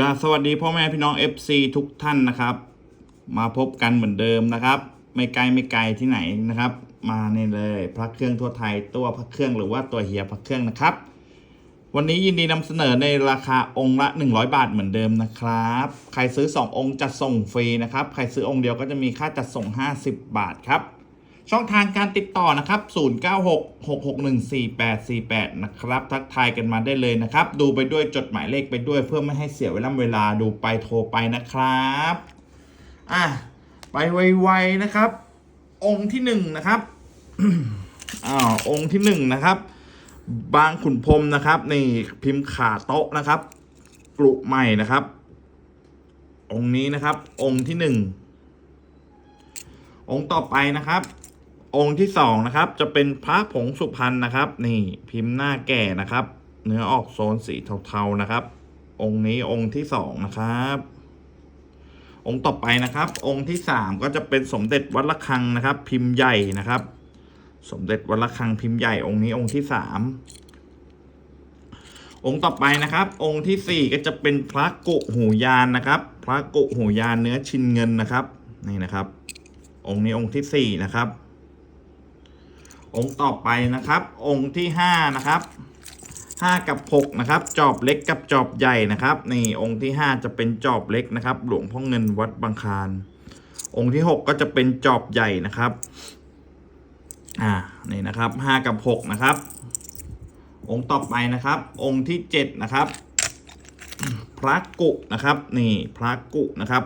กสวัสดีพ่อแม่พี่น้อง FC ทุกท่านนะครับ มาพบกันเหมือนเดิมนะครับ ไม่ไกลไม่ไกลที่ไหนนะครับ มาเนี่ยเลยพระเครื่องทั่วไทยตัวพระเครื่องหรือว่าตัวเฮียพระเครื่องนะครับ วันนี้ยินดีนำเสนอในราคาองค์ละ 100 บาทเหมือนเดิมนะครับ ใครซื้อ 2 องค์จัดส่งฟรีนะครับ ใครซื้อองค์เดียวก็จะมีค่าจัดส่ง 50 บาทครับ ช่องทางการติดต่อนะครับ 0966614848 นะครับ ทักทายกันมาได้เลยนะครับ ดูไปด้วยจดหมายเลขไปด้วยเพื่อไม่ให้เสียเวลาเวลาดูไปโทรไปนะครับอะไปไวๆนะครับ องค์ที่หนึ่งนะครับอ้าวองค์ที่หนึ่งนะครับ บางขุนพรมนะครับนี่พิมพ์ขาโต๊ะนะครับกรุใหม่นะครับ องค์นี้นะครับ องค์ที่หนึ่งองค์ต่อไปนะครับ องค์ที่สองนะครับ จะเป็นพระผงสุพรรณนะครับ นี่พิมพ์หน้าแก่นะครับ เนื้อออกโซนสีเทาๆนะครับ องค์นี้องค์ที่สองนะครับ องค์ต่อไปนะครับ องค์ที่สามก็จะเป็นสมเด็จวัดระฆังนะครับ พิมพ์ใหญ่นะครับ สมเด็จวัดระฆังพิมพ์ใหญ่องค์นี้องค์ที่สามองค์ต่อไปนะครับ องค์ที่สี่ก็จะเป็นพระกุหูยานนะครับ พระกุหูยานเนื้อชินเงินนะครับ นี่นะครับ องค์นี้องค์ที่สี่นะครับ องค์ต่อไปนะครับ องค์ที่ห้านะครับห้ากับหกนะครับจอบเล็กกับจอบใหญ่นะครับนี่องค์ที่ห้าจะเป็นจอบเล็กนะครับ หลวงพ่อเงินวัดบางคานองค์ที่หกก็จะเป็นจอบใหญ่นะครับอ่านี่นะครับห้ากับหกนะครับ องค์ต่อไปนะครับ องค์ที่เจ็ดนะครับพระกุนะครับนี่พระกุนะครับ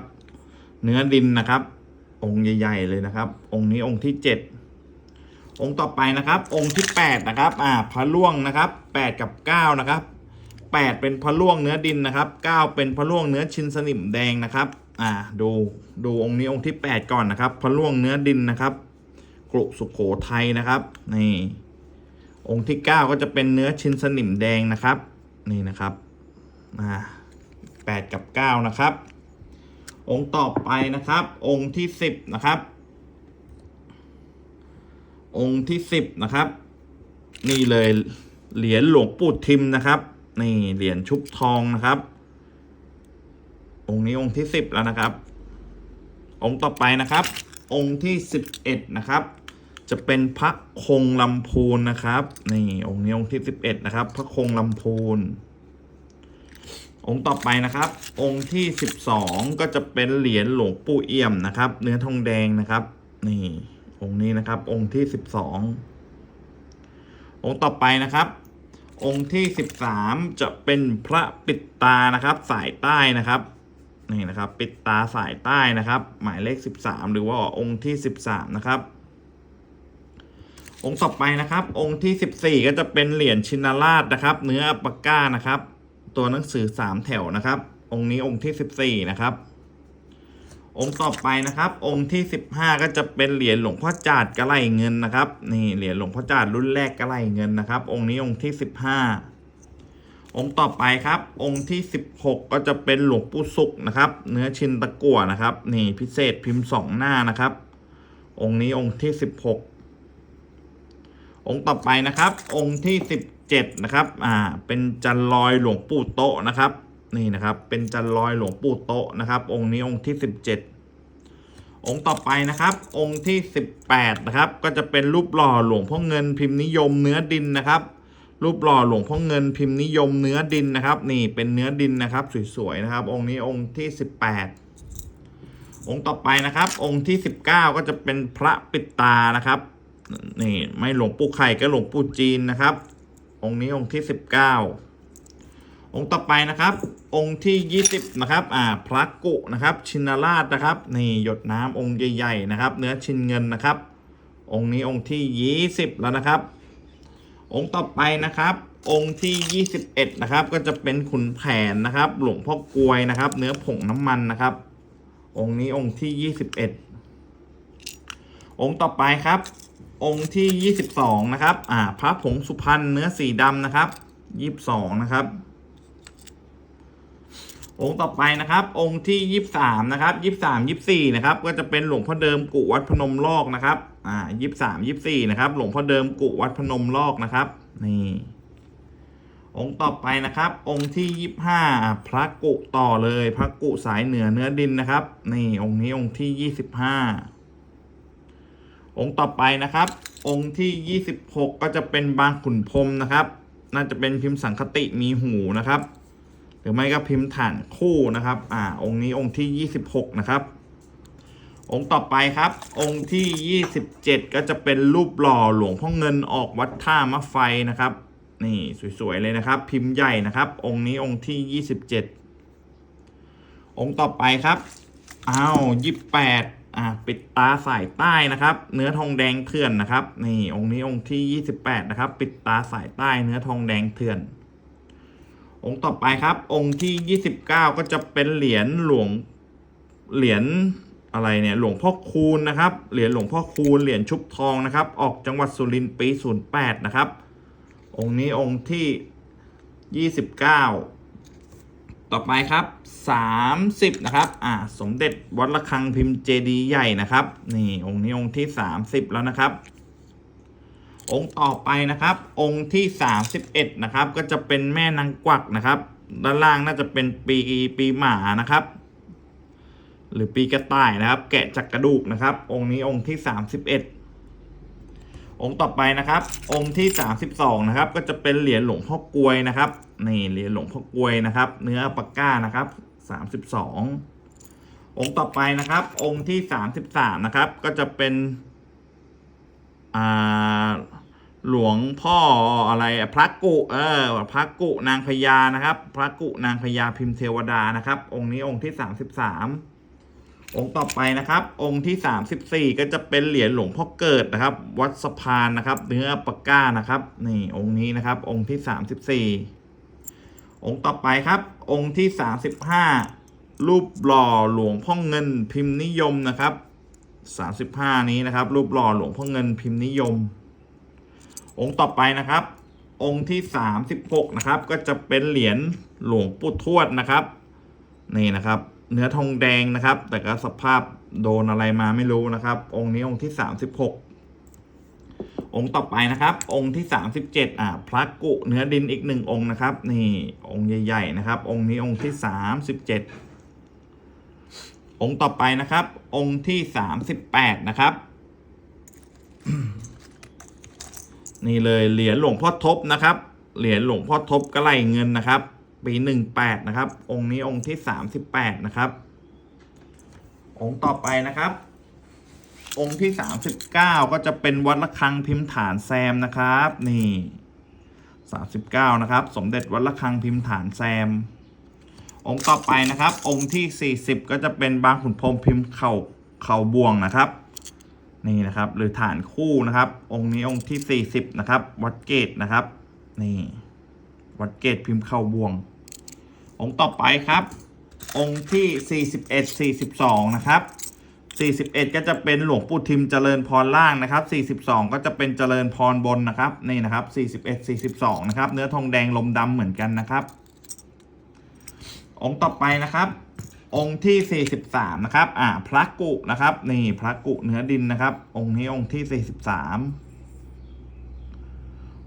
เนื้อดินนะครับ องค์ใหญ่ ๆ เลยนะครับ องค์นี้องค์ที่เจ็ด องค์ต่อไปนะครับ องค์ที่8นะครับอ่าพระล่วงนะครับ 8 กับ 9 นะครับ 8 เป็นพระล่วงเนื้อดินนะครับ 9 เป็นพระล่วงเนื้อชินสนิมแดงนะครับอ่าดูดูองค์นี้องค์ที่ 8 ก่อนนะครับพระล่วงเนื้อดินนะครับกรุสุโขทัยนะครับนี่องค์ที่ 9 ก็จะเป็นเนื้อชินสนิมแดงนะครับ นี่นะครับอ่า8กับ 9 นะครับ องค์ต่อไปนะครับ องค์ที่ 10 นะครับ องค์ที่สิบนะครับ นี่เลยเหรียญหลวงปู่ทิมนะครับ นี่เหรียญชุบทองนะครับ องค์นี้องค์ที่สิบแล้วนะครับ องค์ต่อไปนะครับ องค์ที่สิบเอ็ดนะครับ จะเป็นพระคงลำพูนนะครับ นี่องค์นี้องค์ที่สิบเอ็ดนะครับ พระคงลำพูนองค์ต่อไปนะครับ องค์ที่สิบสองก็จะเป็นเหรียญหลวงปู่เอี่ยมนะครับ เนื้อทองแดงนะครับ นี่ องค์นี้นะครับ องค์ที่สิบสององค์ต่อไปนะครับ องค์ที่สิบสามจะเป็นพระปิดตานะครับ สายใต้นะครับนี่นะครับ ปิดตาสายใต้นะครับ หมายเลขสิบสามหรือว่าองค์ที่สิบสามนะครับ องค์ต่อไปนะครับ องค์ที่สิบสี่ก็จะเป็นเหรียญชินราชนะครับ เนื้ออัปก้านะครับ ตัวหนังสือสามแถวนะครับ องค์นี้องค์ที่สิบสี่นะครับ องค์ต่อไปนะครับ องค์ที่สิบห้าก็จะเป็นเหรียญหลวงพ่อจาดกระไหลเงินนะครับ นี่เหรียญหลวงพ่อจาดรุ่นแรกกระไหลเงินนะครับ องค์นี้องค์ที่สิบห้าองค์ต่อไปครับ องค์ที่สิบหกก็จะเป็นหลวงปู่สุกนะครับ เนื้อชินตะกั่วนะครับ นี่พิเศษพิมพ์สองหน้านะครับ องค์นี้องค์ที่สิบหกองค์ต่อไปนะครับ องค์ที่สิบเจ็ดนะครับ อ่า เป็นจันลอยหลวงปู่โตนะครับ นี่นะครับ เป็นจันลอยหลวงปู่โตะนะครับ องค์นี้องค์ที่สิบเจ็ดองค์ต่อไปนะครับ องค์ที่ 18 นะครับ ก็จะเป็นรูปหล่อหลวงพ่อเงินพิมพ์นิยมเนื้อดินนะครับ รูปหล่อหลวงพ่อเงินพิมพ์นิยมเนื้อดินนะครับ นี่เป็นเนื้อดินนะครับ สวยๆนะครับ องค์นี้องค์ที่ 18 องค์ต่อไปนะครับ องค์ที่ 19 ก็จะเป็นพระปิดตานะครับ นี่ไม่หลวงปู่ไข่ก็หลวงปู่จีนนะครับ องค์นี้องค์ที่ 19 องค์ต่อไปนะครับ องค์ที่ 20 นะครับอ่าพระกุนะครับ ชินราชนะครับนี่หยดน้ำองค์ใหญ่ๆนะครับ เนื้อชินเงินนะครับ องค์นี้องค์ที่ 20 แล้วนะครับ องค์ต่อไปนะครับ องค์ที่ 21 นะครับ ก็จะเป็นขุนแผนนะครับ หลวงพ่อกลวยนะครับ เนื้อผงน้ำมันนะครับ องค์นี้องค์ที่ 21 องค์ต่อไปครับ องค์ที่ 22 นะครับอ่าพระผงสุพรรณเนื้อสีดำนะครับ 22 นะครับ องค์ต่อไปนะครับ องค์ที่ยี่สามนะครับยี่สามยี่สี่นะครับ ก็จะเป็นหลวงพ่อเดิมกุวัดพนมลอกนะครับ อ่ายี่สามยี่สี่นะครับ หลวงพ่อเดิมกุวัดพนมลอกนะครับ นี่ องค์ต่อไปนะครับ องค์ที่ยี่ห้าพระกุต่อเลย พระกุสายเหนือเนื้อดินนะครับ นี่ องค์นี้องค์ที่ยี่สิบห้าองค์ต่อไปนะครับ องค์ที่ยี่สิบหกก็จะเป็นบางขุนพรมนะครับ น่าจะเป็นพิมพ์สังคติมีหูนะครับ หรือไม่ก็พิมพ์ฐานคู่นะครับ อ่า องค์นี้องค์ที่ยี่สิบหกนะครับ องค์ต่อไปครับ องค์ที่ 27 ก็จะเป็นรูปหล่อหลวงพ่อเงินออกวัดท่ามะไฟนะครับ นี่สวยๆเลยนะครับ พิมพ์ใหญ่นะครับ องค์นี้องค์ที่ 27 องค์ต่อไปครับอ้าว28อ่าปิดตาสายใต้นะครับ เนื้อทองแดงเถื่อนนะครับ นี่องค์นี้องค์ที่ 28 นะครับ ปิดตาสายใต้เนื้อทองแดงเถื่อน องค์ต่อไปครับ องค์ที่ 29 ก็จะเป็นเหรียญหลวงเหรียญอะไรเนี่ยหลวงพ่อคูณนะครับเหรียญหลวงพ่อคูณเหรียญชุบทองนะครับ ออกจังหวัดสุรินทร์ปี 08 นะครับ องค์นี้องค์ที่ 29 ต่อไปครับ 30 นะครับอ่าสมเด็จวัดระฆังพิมพ์เจดีย์ใหญ่นะครับนี่องค์นี้องค์ที่ 30 แล้วนะครับ องค์ต่อไปนะครับ องค์ที่ 31 นะครับ ก็จะเป็นแม่นางกวักนะครับ ด้านล่างน่าจะเป็นปีปีหมานะครับ หรือปีกระต่ายนะครับ แกะจากกระดูกนะครับ องค์นี้องค์ที่ 31 องค์ต่อไปนะครับ องค์ที่ 32 นะครับ ก็จะเป็นเหรียญหลวงพ่อกลวยนะครับนี่เหรียญหลวงพ่อกลวยนะครับ เนื้อปปาก้านะครับ 32 องค์ต่อไปนะครับ องค์ที่ 33 นะครับ ก็จะเป็นอ่า หลวงพ่ออะไรพระกุเออพระกุนางพญานะครับ พระกุนางพญาพิมพ์เทวดานะครับ องค์นี้องค์ที่33องค์ต่อไปนะครับ องค์ที่34ก็จะเป็นเหรียญหลวงพ่อเกิดนะครับ วัดสะพานนะครับ เนื้อปากก้านะครับ นี่องค์นี้นะครับ องค์ที่34องค์ต่อไปครับ องค์ที่35รูปหล่อหลวงพ่อเงินพิมพ์นิยมนะครับ35นี้นะครับ รูปหล่อหลวงพ่อเงินพิมพ์นิยม องค์ต่อไปนะครับ องค์ที่ 36 นะครับ ก็จะเป็นเหรียญหลวงปู่ทวดนะครับ นี่นะครับ เนื้อทองแดงนะครับ แต่ก็สภาพโดนอะไรมาไม่รู้นะครับ องค์นี้องค์ที่ 36 องค์ต่อไปนะครับ องค์ที่ 37อ่าพระกุเนื้อดินอีกหนึ่งองค์นะครับ นี่องค์ใหญ่ๆนะครับ องค์นี้องค์ที่ 37องค์ต่อไปนะครับ องค์ที่38นะครับ นี่เลยเหรียญหลวงพ่อทบนะครับ เหรียญหลวงพ่อทบกระไหลเงินนะครับ ปีหนึ่งแปดนะครับ องค์นี้องค์ที่สามสิบแปดนะครับ องค์ต่อไปนะครับ องค์ที่สามสิบเก้าก็จะเป็นวัดระฆังพิมพ์ฐานแซมนะครับ นี่สามสิบเก้านะครับ สมเด็จวัดระฆังพิมพ์ฐานแซม องค์ต่อไปนะครับ องค์ที่สี่สิบก็จะเป็นบางขุนพรมพิมพ์เข่าเข่าบวงนะครับ นี่นะครับ หรือฐานคู่นะครับ องค์นี้องค์ที่ 40 นะครับ วัดเกตนะครับ นี่ วัดเกตพิมพ์เข้าบวง องค์ต่อไปครับ องค์ที่ 41 42 นะครับ 41 ก็จะเป็นหลวงปู่ทิมเจริญพรล่างนะครับ 42 ก็จะเป็นเจริญพรบนนะครับ นี่นะครับ 41 42 นะครับ เนื้อทองแดงลมดำเหมือนกันนะครับ องค์ต่อไปนะครับ องค์ที่ 43 นะครับ อ่า พระกุนะครับ นี่พระกุเนื้อดินนะครับ องค์นี้องค์ที่ 43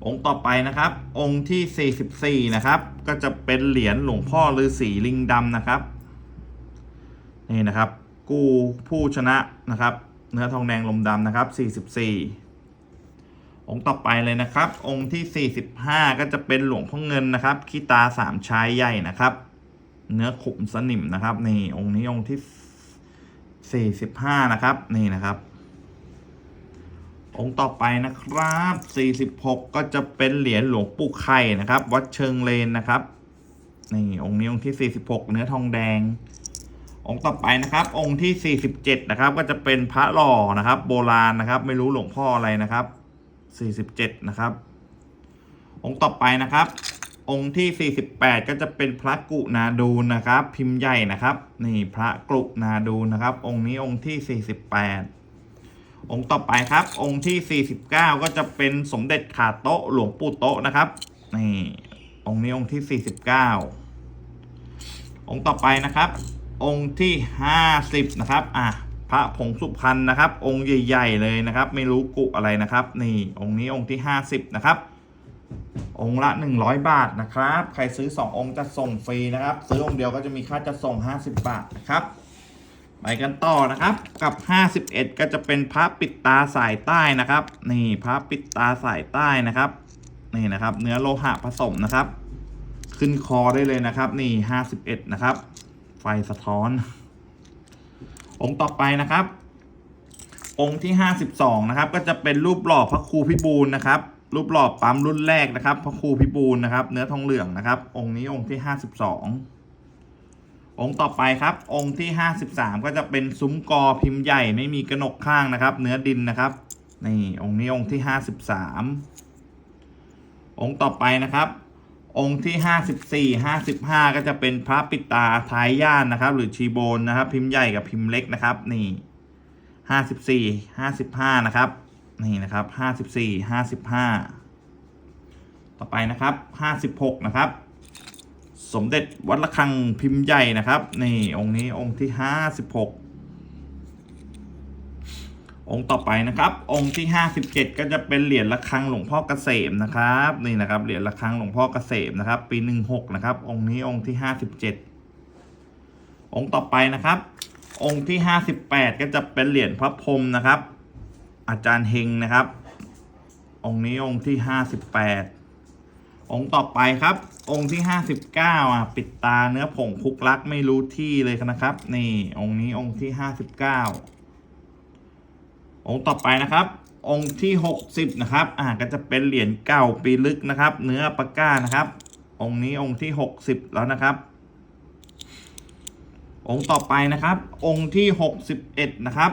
องค์ต่อไปนะครับ องค์ที่ 44 นะครับ ก็จะเป็นเหรียญหลวงพ่อฤาษีลิงดำนะครับ นี่นะครับ กูผู้ชนะนะครับ เนื้อทองแดงลมดำนะครับ 44 องค์ต่อไปเลยนะครับ องค์ที่ 45 ก็จะเป็นหลวงพ่อเงินนะครับขี้ตาสามชายใหญ่นะครับ เนื้อขุมสนิมนะครับนี่องค์นี้องค์ที่ 45 นะครับ นี่นะครับ องค์ต่อไปนะครับ 46 ก็จะเป็นเหรียญหลวงปู่ไข่นะครับ วัดเชิงเลนนะครับนี่องค์นี้องค์ที่ 46 เนื้อทองแดง องค์ต่อไปนะครับ องค์ที่ 47 นะครับ ก็จะเป็นพระหล่อนะครับ โบราณนะครับ ไม่รู้หลวงพ่ออะไรนะครับ 47 นะครับ องค์ต่อไปนะครับ องค์ที่ 48 ก็จะเป็นพระกุนาดูนะครับ พิมพ์ใหญ่นะครับ นี่พระกุนาดูนนะครับ องค์นี้องค์ที่ 48 องค์ต่อไปครับ องค์ที่ 49 ก็จะเป็นสมเด็จขาโต๊ะหลวงปู่โต๊ะนะครับนี่องค์นี้องค์ที่ 49 องค์ต่อไปนะครับ องค์ที่ 50 นะครับอะพระผงสุพรรณนะครับ องค์ใหญ่ ๆ เลยนะครับ ไม่รู้กุอะไรนะครับ นี่องค์นี้องค์ที่ 50 นะครับ องค์ละ 100 บาทนะครับ ใครซื้อ 2 องค์จะส่งฟรีนะครับ ซื้อองค์เดียวก็จะมีค่าจะส่ง 50 บาทนะครับไปกันต่อนะครับกับ 51 ก็จะเป็นพระปิดตาสายใต้นะครับ นี่พระปิดตาสายใต้นะครับ นี่นะครับ เนื้อโลหะผสมนะครับ ขึ้นคอได้เลยนะครับ นี่ 51 นะครับ ไฟสะท้อน องค์ต่อไปนะครับ องค์ที่ 52 นะครับ ก็จะเป็นรูปหล่อพระครูพิบูลนะครับ รูปหล่อปั๊มรุ่นแรกนะครับพระครูพิบูลนะครับ เนื้อทองเหลืองนะครับ องค์นี้องค์ที่52องค์ต่อไปครับ องค์ที่53ก็จะเป็นซุ้มกอพิมพ์ใหญ่ไม่มีกระหนกข้างนะครับ เนื้อดินนะครับนี่องค์นี้องค์ที่53องค์ต่อไปนะครับ องค์ที่54 55ก็จะเป็นพระปิตาท้ายย่านนะครับ หรือชีโบนนะครับ พิมพ์ใหญ่กับพิมพ์เล็กนะครับ นี่54 55นะครับ นี่นะครับ54 55ต่อไปนะครับ56นะครับ สมเด็จวัดระฆังพิมพ์ใหญ่นะครับ นี่องค์นี้องค์ที่56องค์ต่อไปนะครับ องค์ที่ 57 ก็จะเป็นเหรียญระฆังหลวงพ่อเกษมนะครับนี่นะครับเหรียญระฆังหลวงพ่อเกษมนะครับ ปี 16 นะครับ องค์นี้องค์ที่ 57 องค์ต่อไปนะครับ องค์ที่ 58 ก็จะเป็นเหรียญพระพรหมนะครับ อาจารย์เฮงนะครับ องค์นี้องค์ที่58องค์ต่อไปครับ องค์ที่59อะปิดตาเนื้อผงคุกลักไม่รู้ที่เลยนะครับ นี่องค์นี้องค์ที่59องค์ต่อไปนะครับ องค์ที่60นะครับ อ่าก็จะเป็นเหรียญเก่าปีลึกนะครับ เนื้อปากก้านะครับ องค์นี้องค์ที่60แล้วนะครับองค์ต่อไปนะครับ องค์ที่ 61 นะครับ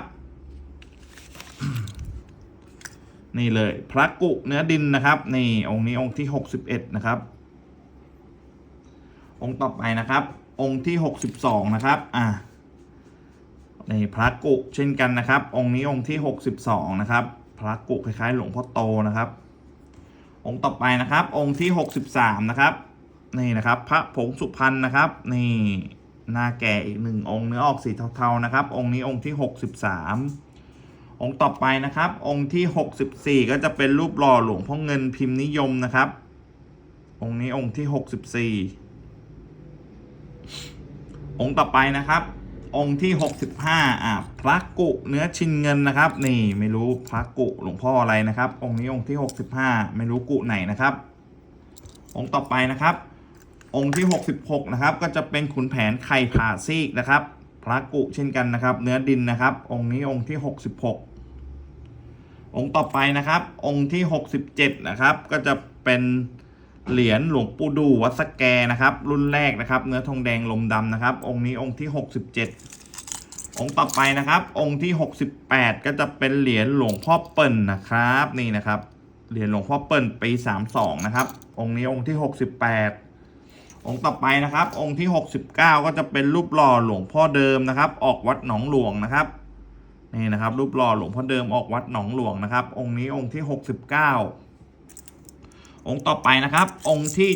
นี่เลยพระกุเนื้อดินนะครับ นี่องค์นี้องค์ที่ 61 นะครับ องค์ต่อไปนะครับ องค์ที่ 62 นะครับอ่านี่พระกุเช่นกันนะครับ องค์นี้องค์ที่ 62 นะครับ พระกุคล้ายๆ หลวงพ่อโตนะครับ องค์ต่อไปนะครับ องค์ที่ 63 นะครับ นี่นะครับ พระผงสุพรรณนะครับ นี่หน้าแก่อีกหนึ่งองค์เนื้อออกสีเทาๆนะครับ องค์นี้องค์ที่ 63 องค์ต่อไปนะครับ องค์ที่ 64 ก็จะเป็นรูปหล่อหลวงพ่อเงินพิมพ์นิยมนะครับ องค์นี้องค์ที่ 64 องค์ต่อไปนะครับ องค์ที่ 65อะพระกุเนื้อชินเงินนะครับ นี่ไม่รู้พระกุหลวงพ่ออะไรนะครับ องค์นี้องค์ที่ 65 ไม่รู้กุไหนนะครับ องค์ต่อไปนะครับ องค์ที่ 66 นะครับ ก็จะเป็นขุนแผนไข่ผ่าซีกนะครับ พระกุเช่นกันนะครับ เนื้อดินนะครับ องค์นี้องค์ที่ 66 องค์ต่อไปนะครับ องค์ที่ 67 นะครับ ก็จะเป็นเหรียญหลวงปู่ดูวัดสแกนะครับ รุ่นแรกนะครับ เนื้อทองแดงลมดำนะครับ องค์นี้องค์ที่ 67 องค์ต่อไปนะครับ องค์ที่ 68 ก็จะเป็นเหรียญหลวงพ่อเปิ่นนะครับ นี่นะครับ เหรียญหลวงพ่อเปิ่นปี 32 นะครับ องค์นี้องค์ที่ 68องค์ต่อไปนะครับ องค์ที่ 69 ก็จะเป็นรูปหล่อหลวงพ่อเดิมนะครับ ออกวัดหนองหลวงนะครับ นี่นะครับรูปหล่อหลวงพ่อเดิมออกวัดหนองหลวงนะครับ องค์นี้องค์ที่ 69 องค์ต่อไปนะครับ องค์ที่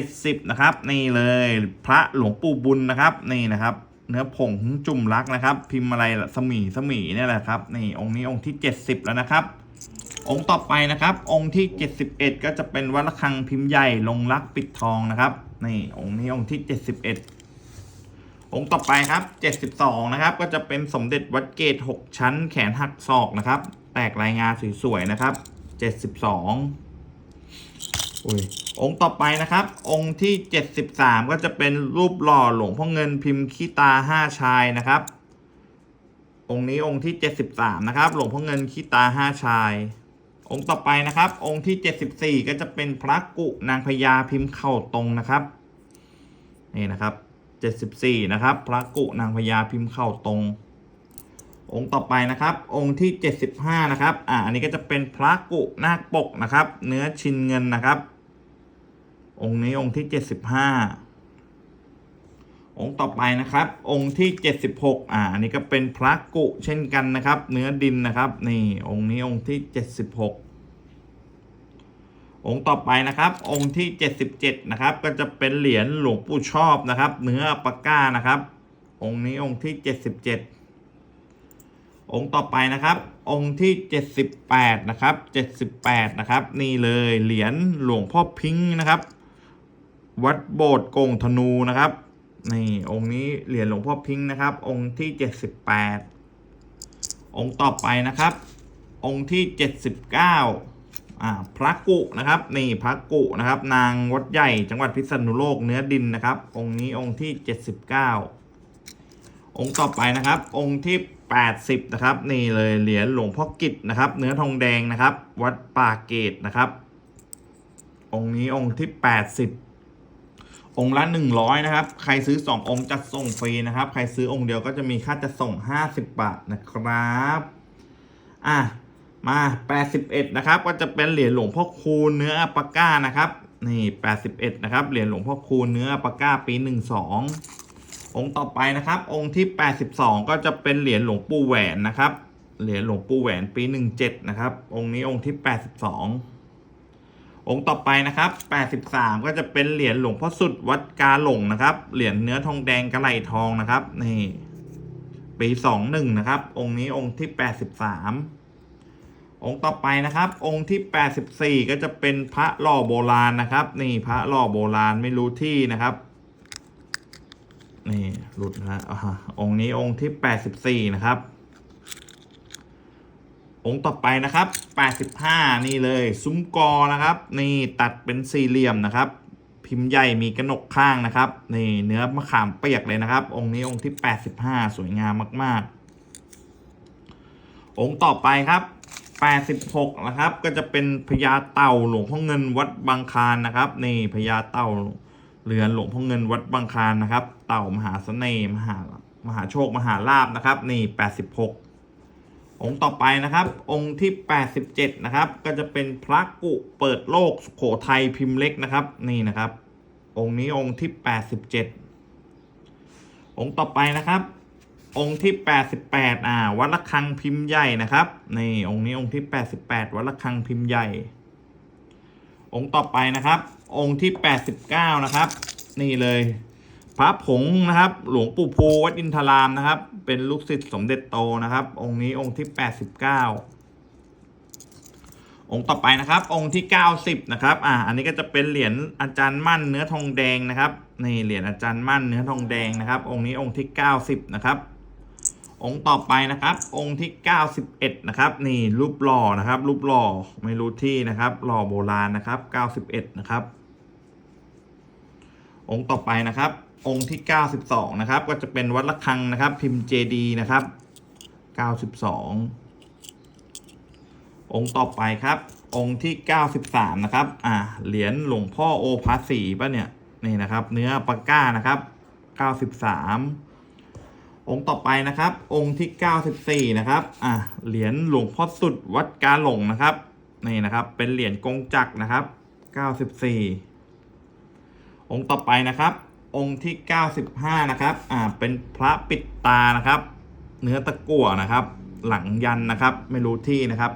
70 นะครับ นี่เลยพระหลวงปู่บุญนะครับ นี่นะครับ เนื้อผงจุ่มรักนะครับ พิมพ์อะไรสมีสมีนี่แหละครับนี่องค์นี้องค์ที่ 70 แล้วนะครับ องค์ต่อไปนะครับ องค์ที่ 71 ก็จะเป็นวัดระฆังพิมพ์ใหญ่ลงรักปิดทองนะครับนี่องค์นี้องค์ที่ 71 องค์ต่อไปครับ 72 นะครับ ก็จะเป็นสมเด็จวัดเกต 6 ชั้น แขนหักศอกนะครับ แตกลายงาสวยๆนะครับ 72อุ้ยองค์ต่อไปนะครับ องค์ที่ 73 ก็จะเป็นรูปหล่อหลวงพ่อเงินพิมพ์ขี้ตาห้าชายนะครับ องค์นี้องค์ที่ 73 นะครับ หลวงพ่อเงินขี้ตาห้าชาย องค์ต่อไปนะครับ องค์ที่ 74 ก็จะเป็นพระกุนางพญาพิมพ์เข่าตรงนะครับ นี่นะครับ 74 นะครับ พระกุนางพญาพิมพ์เข่าตรง องค์ต่อไปนะครับ องค์ที่ 75 นะครับ อ่าอันนี้ก็จะเป็นพระกุนาคปกนะครับ เนื้อชินเงินนะครับ องค์นี้องค์ที่ 75 องค์ต่อไปนะครับ องค์ที่ 76 อ่าอันนี้ก็เป็นพระกุเช่นกันนะครับ เนื้อดินนะครับ นี่องค์นี้องค์ที่ 76 องค์ต่อไปนะครับ องค์ที่ 77 นะครับ ก็จะเป็นเหรียญหลวงปู่ชอบนะครับ เนื้อปากก้านะครับ องค์นี้องค์ที่ 77 องค์ต่อไปนะครับ องค์ที่ 78 นะครับ 78 นะครับ นี่เลยเหรียญหลวงพ่อพิงค์นะครับ วัดโบสถ์โกงธนูนะครับนี่องค์นี้เหรียญหลวงพ่อพิงค์นะครับ องค์ที่ 78 องค์ต่อไปนะครับ องค์ที่ 79 อ่าพระกุนะครับนี่พระกุนะครับ นางวัดใหญ่จังหวัดพิษณุโลกเนื้อดินนะครับ องค์นี้องค์ที่ 79 องค์ต่อไปนะครับ องค์ที่ 80 นะครับ นี่เลยเหรียญหลวงพ่อกิจนะครับ เนื้อทองแดงนะครับ วัดป่าเกตนะครับ องค์นี้องค์ที่ 80องค์ละ100 นะครับ ใครซื้อ 2 องค์จะส่งฟรีนะครับ ใครซื้อองค์เดียวก็จะมีค่าจะส่ง 50 บาทนะครับ อะ มา 81 นะครับ ก็จะเป็นเหรียญหลวงพ่อคูณเนื้ออัปก้านะครับ นี่ 81 นะครับ เหรียญหลวงพ่อคูณเนื้ออัปก้าปี 12 องค์ต่อไปนะครับ องค์ที่ 82 ก็จะเป็นเหรียญหลวงปู่แหวนนะครับ เหรียญหลวงปู่แหวนปี 17 นะครับ องค์นี้องค์ที่ 82 องค์ต่อไปนะครับ 83 ก็จะเป็นเหรียญหลวงพ่อสุดวัดกาหลงนะครับ เหรียญเนื้อทองแดงกระไหลทองนะครับ นี่ ปี 21 นะครับ องค์นี้องค์ที่ 83 องค์ต่อไปนะครับ องค์ที่ 84 ก็จะเป็นพระหล่อโบราณนะครับ นี่พระหล่อโบราณไม่รู้ที่นะครับ นี่หลุดนะฮะอ่าฮะองค์นี้องค์ที่ 84 นะครับ องค์ต่อไปนะครับ 85 นี่เลย ซุ้มกอนะครับ นี่ตัดเป็นสี่เหลี่ยมนะครับ พิมพ์ใหญ่มีกระหนกข้างนะครับ นี่เนื้อมะขามเปียกเลยนะครับ องค์นี้องค์ที่ 85 สวยงามมาก ๆ องค์ต่อไปครับ 86 นะครับ ก็จะเป็นพญาเต่าหลวงพ่อเงินวัดบางคานนะครับนี่พญาเต่าเรือนหลวงพ่อเงินวัดบางคานนะครับ เต่ามหาเสน่ห์มหามหาโชคมหาลาบนะครับ นี่ 86 องค์ต่อไปนะครับ องค์ที่ 87 นะครับ ก็จะเป็นพระกุเปิดโลกสุโขทัยพิมพ์เล็กนะครับ นี่นะครับ องค์นี้องค์ที่ 87 องค์ต่อไปนะครับ องค์ที่ 88 อ่า วัดระฆังพิมพ์ใหญ่นะครับ นี่องค์นี้องค์ที่ 88 วัดระฆังพิมพ์ใหญ่ องค์ต่อไปนะครับ องค์ที่ 89 นะครับ นี่เลย พระผงนะครับ หลวงปู่ภูวัดอินทรามนะครับ เป็นลูกศิษย์สมเด็จโตนะครับ องค์นี้องค์ที่ 89 องค์ต่อไปนะครับ องค์ที่ 90 นะครับ อ่า อันนี้ก็จะเป็นเหรียญอาจารย์มั่นเนื้อทองแดงนะครับ นี่เหรียญอาจารย์มั่นเนื้อทองแดงนะครับ องค์นี้องค์ที่ 90 นะครับ องค์ต่อไปนะครับ องค์ที่ 91 นะครับ นี่รูปหล่อนะครับ รูปหล่อไม่รู้ที่นะครับหล่อโบราณนะครับ 91 นะครับ องค์ต่อไปนะครับ องค์ที่ 92 นะครับ ก็จะเป็นวัดระฆังนะครับ พิมพ์เจดีนะครับ 92 องค์ต่อไปครับ องค์ที่ 93 นะครับ อ่าเหรียญหลวงพ่อโอภาสีป่ะเนี่ยนี่นะครับ เนื้อปากก้านะครับ 93 องค์ต่อไปนะครับ องค์ที่ 94 นะครับอ่าเหรียญหลวงพ่อสุดวัดกาหลงนะครับนี่นะครับ เป็นเหรียญกงจักรนะครับ 94 องค์ต่อไปนะครับ องค์ที่ 95 นะครับอ่าเป็นพระปิดตานะครับ เนื้อตะกั่วนะครับ หลังยันนะครับ ไม่รู้ที่นะครับ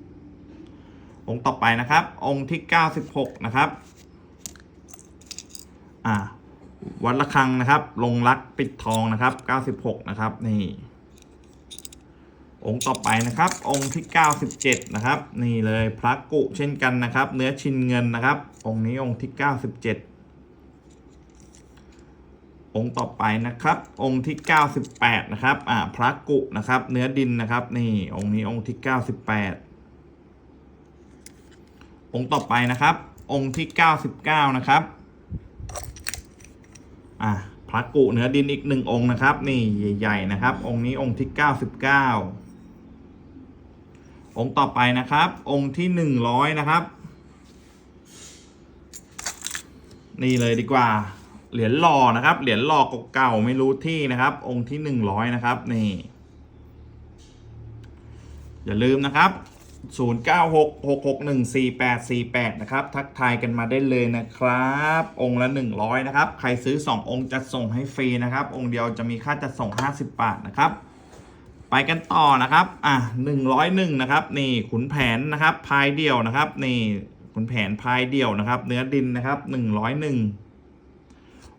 95 องค์ต่อไปนะครับ องค์ที่ 96 นะครับอ่า วัดระฆังนะครับ ลงรักปิดทองนะครับ96นะครับ นี่ องค์ต่อไปนะครับ องค์ที่97นะครับ นี่เลยพระกุเช่นกันนะครับ เนื้อชินเงินนะครับ องค์นี้องค์ที่97องค์ต่อไปนะครับ องค์ที่ 98 นะครับ อ่า พระกุนะครับ เนื้อดินนะครับ นี่ องค์นี้องค์ที่ 98 องค์ต่อไปนะครับ องค์ที่ 99 นะครับ อะพระกุเหนือดินอีกหนึ่งองค์นะครับ นี่ใหญ่ๆนะครับ องค์นี้องค์ที่99องค์ต่อไปนะครับ องค์ที่100นะครับ นี่เลยดีกว่า เหรียญหล่อนะครับ เหรียญหล่อเก่าๆไม่รู้ที่นะครับ องค์ที่100นะครับ นี่ อย่าลืมนะครับ 0966614848 นะครับ ทักทายกันมาได้เลยนะครับ องค์ละ 100 นะครับ ใครซื้อ 2 องค์จะส่งให้ฟรีนะครับ องค์เดียวจะมีค่าจัดส่ง 50 บาทนะครับ ไปกันต่อนะครับ อะ 101 นะครับ นี่ขุนแผนนะครับพายเดี่ยวนะครับ นี่ขุนแผนพายเดี่ยวนะครับ เนื้อดินนะครับ 101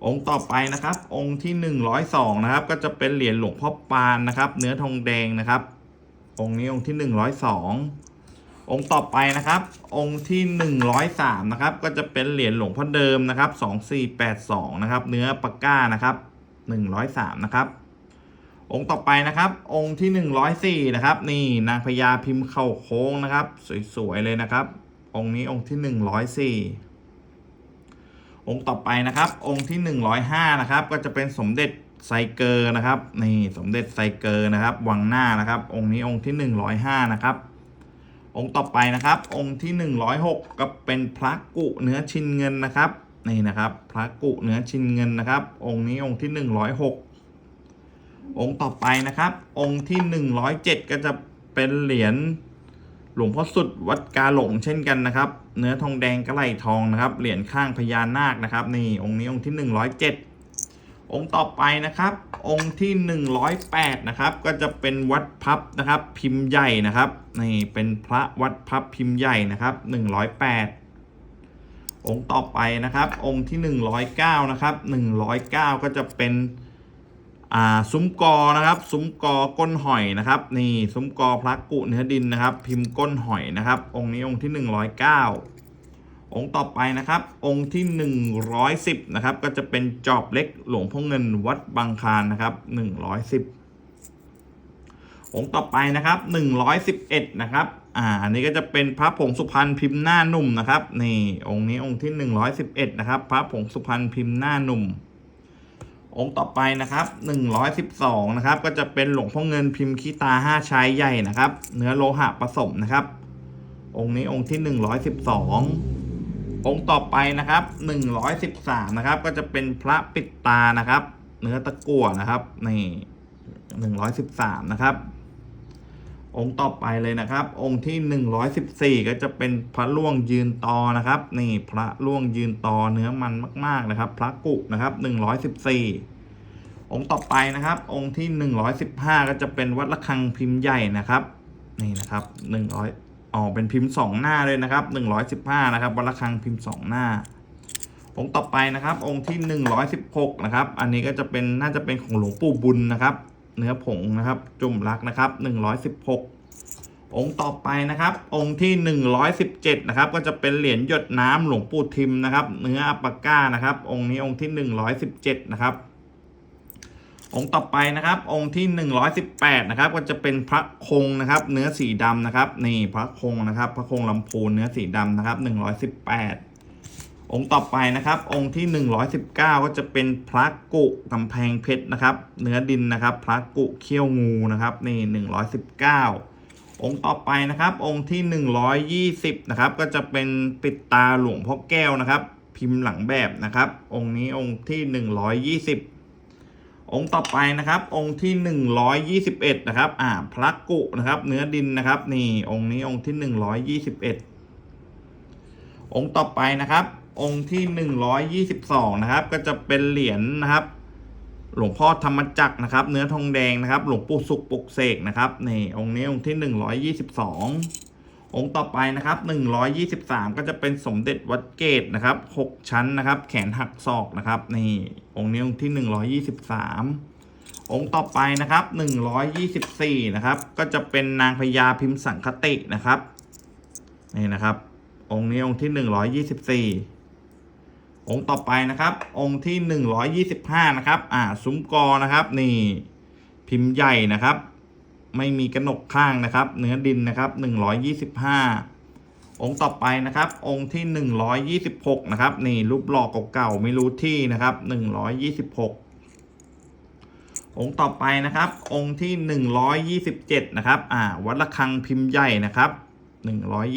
องค์ต่อไปนะครับ องค์ที่หนึ่งร้อยสองนะครับ ก็จะเป็นเหรียญหลวงพ่อปานนะครับ เนื้อทองแดงนะครับ องค์นี้องค์ที่หนึ่งร้ องค์ต่อไปนะครับ องค์ที่หนึ่งร้อยสามนะครับ ก็จะเป็นเหรียญหลวงพ่อเดิมนะครับสองสี่แปดสองนะครับ เนื้อปากก้านะครับหนึ่งร้อยสามนะครับ องค์ต่อไปนะครับ องค์ที่หนึ่งร้อยสี่นะครับ นี่นางพญาพิมพ์เข่าโค้งนะครับ สวยๆเลยนะครับ องค์นี้องค์ที่หนึ่งร้อยสี่องค์ต่อไปนะครับ องค์ที่หนึ่งร้อยห้านะครับ ก็จะเป็นสมเด็จไซเกอร์นะครับ นี่สมเด็จไซเกอร์นะครับ วังหน้านะครับ องค์นี้องค์ที่หนึ่งร้อยห้านะครับ องค์ต่อไปนะครับ องค์ที่หนึ่งร้อยหกก็เป็นพระกุเนื้อชินเงินนะครับนี่นะครับ พระกุเนื้อชินเงินนะครับ องค์นี้องค์ที่หนึ่งร้อยหกองค์ต่อไปนะครับ องค์ที่หนึ่งร้อยเจ็ดก็จะเป็นเหรียญหลวงพ่อสุดวัดกาหลงเช่นกันนะครับ เนื้อทองแดงกระไหลทองนะครับ เหรียญข้างพญานาคนะครับ นี่องค์นี้องค์ที่หนึ่งร้อยเจ็ดองค์ต่อไปนะครับ องค์ที่หนึ่งร้อยแปดนะครับ ก็จะเป็นวัดพับนะครับ พิมพ์ใหญ่นะครับนี่เป็นพระวัดพับพิมพ์ใหญ่นะครับหนึ่งร้อยแปดองค์ต่อไปนะครับ องค์ที่หนึ่งร้อยเก้านะครับหนึ่งร้อยเก้าก็จะเป็นอ่าซุ้มกอนะครับ ซุ้มกอก้นหอยนะครับ นี่ซุ้มกอพระกุเนื้อดินนะครับ พิมพ์ก้นหอยนะครับ องค์นี้องค์ที่หนึ่งร้อยเก้า องค์ต่อไปนะครับ องค์ที่หนึ่งร้อยสิบนะครับ ก็จะเป็นจอบเล็กหลวงพ่อเงินวัดบางคานนะครับหนึ่งร้อยสิบองค์ต่อไปนะครับหนึ่งร้อยสิบเอ็ดนะครับอ่าอันนี้ก็จะเป็นพระผงสุพรรณพิมพ์หน้านุ่มนะครับนี่องค์นี้องค์ที่หนึ่งร้อยสิบเอ็ดนะครับ พระผงสุพรรณพิมพ์หน้านุ่ม องค์ต่อไปนะครับ112 นะครับ ก็จะเป็นหลวงพ่อเงินพิมพ์ขี้ตาห้าชายใหญ่นะครับ เนื้อโลหะผสมนะครับ องค์นี้องค์ที่ 112 องค์ต่อไปนะครับ113นะครับ ก็จะเป็นพระปิดตานะครับ เนื้อตะกั่วนะครับนี่113นะครับ องค์ต่อไปเลยนะครับ องค์ที่ 114 ก็จะเป็นพระล่วงยืนตอนะครับ นี่พระล่วงยืนตอเนื้อมันมาก ๆนะครับ พระกุนะครับ114 องค์ต่อไปนะครับ องค์ที่ 115 ก็จะเป็นวัดระฆังพิมพ์ใหญ่นะครับ นี่นะครับ100 อ๋อเป็นพิมพ์ 2 หน้าเลยนะครับ115นะครับวัดระฆังพิมพ์ 2 หน้า องค์ต่อไปนะครับ องค์ที่ 116นะครับ อันนี้ก็จะเป็นน่าจะเป็นของหลวงปู่บุญนะครับ เนื้อผงนะครับ จุ่มรักนะครับ116 องค์ต่อไปนะครับ องค์ที่ 117นะครับ ก็จะเป็นเหรียญหยดน้ำหลวงปู่ทิมนะครับ เนื้ออัปปก้านะครับ องค์นี้องค์ที่ 117นะครับ องค์ต่อไปนะครับ องค์ที่ 118นะครับก็จะเป็นพระคงนะครับ เนื้อสีดำนะครับ นี่พระคงนะครับ พระคงลำพูนเนื้อสีดำนะครับ 118 องค์ต่อไปนะครับ องค์ที่ 119 ก็จะเป็นพระกุกำแพงเพชรนะครับ เนื้อดินนะครับ พระกุเขี้ยวงูนะครับนี่119องค์ต่อไปนะครับ องค์ที่ 120นะครับ ก็จะเป็นปิดตาหลวงพ่อแก้วนะครับ พิมพ์หลังแบบนะครับ องค์นี้องค์ที่ 120 องค์ต่อไปนะครับ องค์ที่ 121 นะครับ อ่าพระกุนะครับ เนื้อดินนะครับ นี่องค์นี้องค์ที่ 121 องค์ต่อไปนะครับ องค์ที่ 122 นะครับ ก็จะเป็นเหรียญนะครับ หลวงพ่อธรรมจักรนะครับ เนื้อทองแดงนะครับ หลวงปู่สุขปลุกเสกนะครับ นี่องค์นี้องค์ที่ 122 องค์ต่อไปนะครับ 123 ก็จะเป็นสมเด็จวัดเกตนะครับ 6 ชั้นนะครับ แขนหักศอกนะครับนี่องค์นี้องค์ที่ 123 องค์ต่อไปนะครับ 124 นะครับ ก็จะเป็นนางพญาพิมพ์สังคตินะครับนี่นะครับ องค์นี้องค์ที่ 124 องค์ต่อไปนะครับ องค์ที่ 125 นะครับ อ่าซุ้มกอนะครับ นี่ พิมพ์ใหญ่นะครับ ไม่มีกระหนกข้างนะครับ เนื้อดินนะครับ125 องค์ต่อไปนะครับ องค์ที่ 126 นะครับนี่รูปหล่อเก่าๆไม่รู้ที่นะครับ126 องค์ต่อไปนะครับ องค์ที่ 127 นะครับอ่าวัดระฆังพิมพ์ใหญ่นะครับ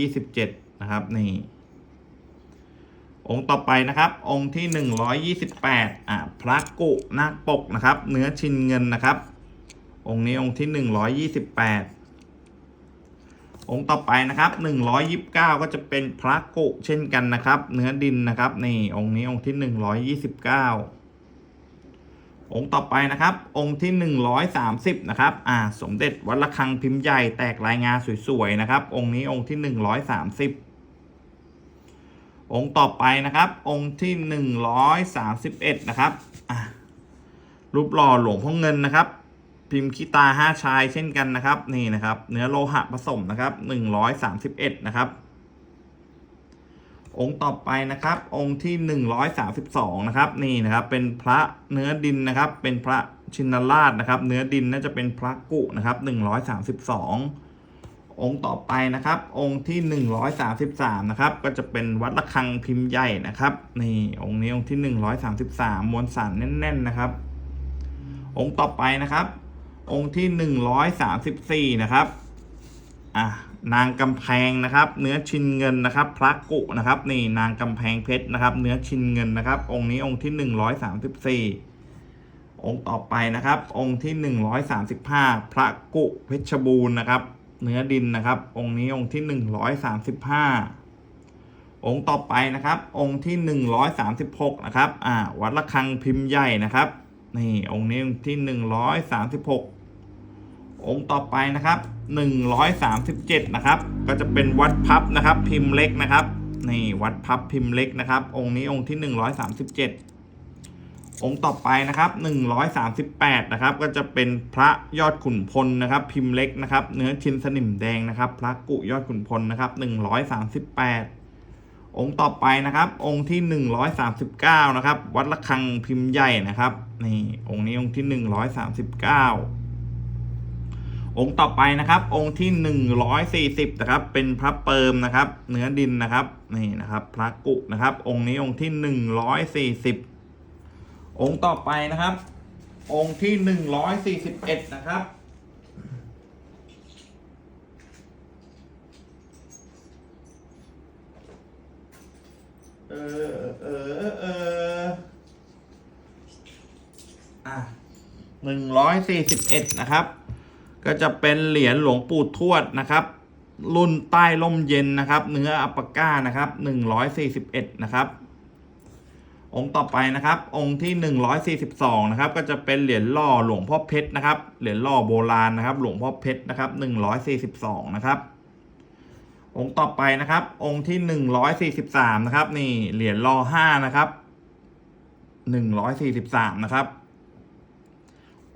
127 นะครับนี่องค์ต่อไปนะครับ องค์ที่ 128อ่าพระกุนาคปกนะครับ เนื้อชินเงินนะครับ องค์นี้องค์ที่128องค์ต่อไปนะครับ129ก็จะเป็นพระกุเช่นกันนะครับ เนื้อดินนะครับนี่องค์นี้องค์ที่129องค์ต่อไปนะครับ องค์ที่130นะครับ อ่า สมเด็จวัดระฆังพิมพ์ใหญ่แตกลายงาสวยๆนะครับ องค์นี้องค์ที่130องค์ต่อไปนะครับ องค์ที่หนึ่งร้อยสามสิบเอ็ดนะครับ อะรูปหล่อหลวงพ่อเงินนะครับ พิมพ์ขีตาห้าชายเช่นกันนะครับ นี่นะครับ เนื้อโลหะผสมนะครับหนึ่งร้อยสามสิบเอ็ดนะครับ องค์ต่อไปนะครับ องค์ที่หนึ่งร้อยสาสิบสองนะครับ นี่นะครับ เป็นพระเนื้อดินนะครับ เป็นพระชินราชนะครับ เนื้อดินน่าจะเป็นพระกุนะครับหนึ่งร้อยสามสิบสององค์ต่อไปนะครับ องค์ที่หนึ่งร้อยสาสิบสามนะครับ ก็จะเป็นวัดระฆังพิมพ์ใหญ่นะครับ นี่องค์นี้องค์ที่หนึ่งร้อยสามสิบสามมวลสารแน่น ๆ นะครับ องค์ต่อไปนะครับ องค์ที่หนึ่งร้อยสามสิบสี่นะครับ อะนางกำแพงนะครับ เนื้อชินเงินนะครับ พระกุนะครับนี่นางกำแพงเพชรนะครับ เนื้อชินเงินนะครับ องค์นี้องค์ที่หนึ่งร้อยสามสิบสี่องค์ต่อไปนะครับ องค์ที่หนึ่งร้อยสามสิบห้าพระกุเพชรบูรณ์นะครับ เนื้อดินนะครับ องค์นี้องค์ที่หนึ่งร้อยสามสิบห้าองค์ต่อไปนะครับ องค์ที่หนึ่งร้อยสามสิบหกนะครับ อ่า วัดระฆังพิมพ์ใหญ่นะครับ นี่ องค์นี้องค์ที่หนึ่งร้ อยสามสิบหกองค์ต่อไปนะครับ137นะครับ ก็จะเป็นวัดพับนะครับ พิมพ์เล็กนะครับนี่วัดพับพิมพ์เล็กนะครับ องค์นี้องค์ที่ 137 องค์ต่อไปนะครับ138นะครับ ก็จะเป็นพระยอดขุนพลนะครับ พิมพ์เล็กนะครับ เนื้อชิ้นสนิมแดงนะครับ พระกุยอดขุนพลนะครับ138 องค์ต่อไปนะครับ องค์ที่ 139นะครับ วัดระฆังพิมพ์ใหญ่นะครับนี่องค์นี้องค์ที่ 139 องค์ต่อไปนะครับ องค์ที่หนึ่งร้อยสี่สิบนะครับ เป็นพระเปิมนะครับ เนื้อดินนะครับ นี่นะครับ พระกุนะครับ องค์นี้องค์ที่หนึ่งร้อยสี่สิบองค์ต่อไปนะครับ องค์ที่หนึ่งร้อยสี่สิบเอ็ดนะครับเออเออเอออะหนึ่งร้อยสี่สิบเอ็ดนะครับ ก็จะเป็นเหรียญหลวงปู่ทวดนะครับ รุ่นใต้ล่มเย็นนะครับ เนื้ออัปปาก้านะครับหนึ่งร้อยสี่สิบเอ็ดนะครับองค์ต่อไปนะครับ องค์ที่หนึ่งร้อยสี่สิบสองนะครับก็จะเป็นเหรียญล่อหลวงพ่อเพชรนะครับเหรียญล่อโบราณนะครับ หลวงพ่อเพชรนะครับหนึ่งร้อยสี่สิบสองนะครับองค์ต่อไปนะครับ องค์ที่หนึ่งร้อยสี่สิบสามนะครับ นี่เหรียญรอห้านะครับหนึ่งร้อยสี่สิบสามนะครับ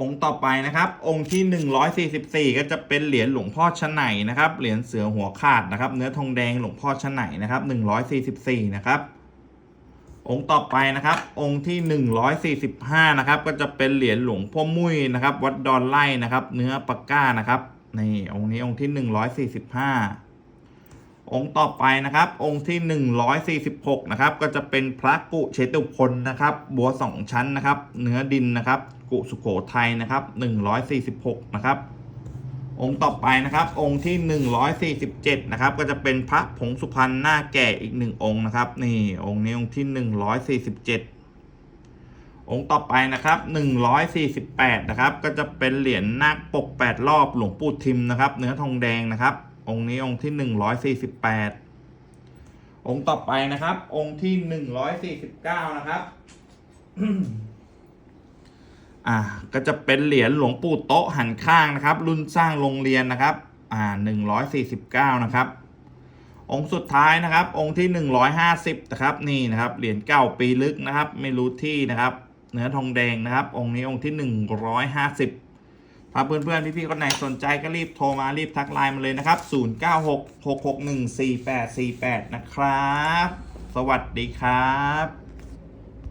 องค์ต่อไปนะครับ องค์ที่ 144 ก็จะเป็นเหรียญหลวงพ่อชะไหนนะครับ เหรียญเสือหัวขาดนะครับ เนื้อทองแดงหลวงพ่อชะไหนนะครับ 144 นะครับ องค์ต่อไปนะครับ องค์ที่ 145 นะครับ ก็จะเป็นเหรียญหลวงพ่อมุ้ยนะครับ วัดดอนไล่นะครับ เนื้อปากก้านะครับนี่องค์นี้องค์ที่ 145องค์ต่อไปนะครับ องค์ที่ 146 นะครับ ก็จะเป็นพระกุเชตุพลนะครับ บัวสองชั้นนะครับ เนื้อดินนะครับ กุสุโขทัยนะครับ146นะครับองค์ต่อไปนะครับ องค์ที่ 147นะครับก็จะเป็นพระผงสุพรรณหน้าแก่อีกหนึ่งองค์นะครับนี่องค์นี้องค์ที่ 147 องค์ต่อไปนะครับ148นะครับก็จะเป็นเหรียญนาคปก 8 รอบหลวงปู่ทิมนะครับเนื้อทองแดงนะครับ องค์นี้องค์ที่ 148 องค์ต่อไปนะครับ องค์ที่ 149นะครับ อ่าก็จะเป็นเหรียญหลวงปู่โต๊ะหันข้างนะครับ รุ่นสร้างโรงเรียนนะครับอ่า149นะครับ องค์สุดท้ายนะครับ องค์ที่150นะครับนี่นะครับเหรียญเก้าปีลึกนะครับ ไม่รู้ที่นะครับ เนื้อทองแดงนะครับ องค์นี้องค์ที่150ถ้าเพื่อนๆ พี่ๆ คนไหนสนใจก็รีบโทรมารีบทักไลน์มาเลยนะครับ 0966614848 นะครับ สวัสดีครับ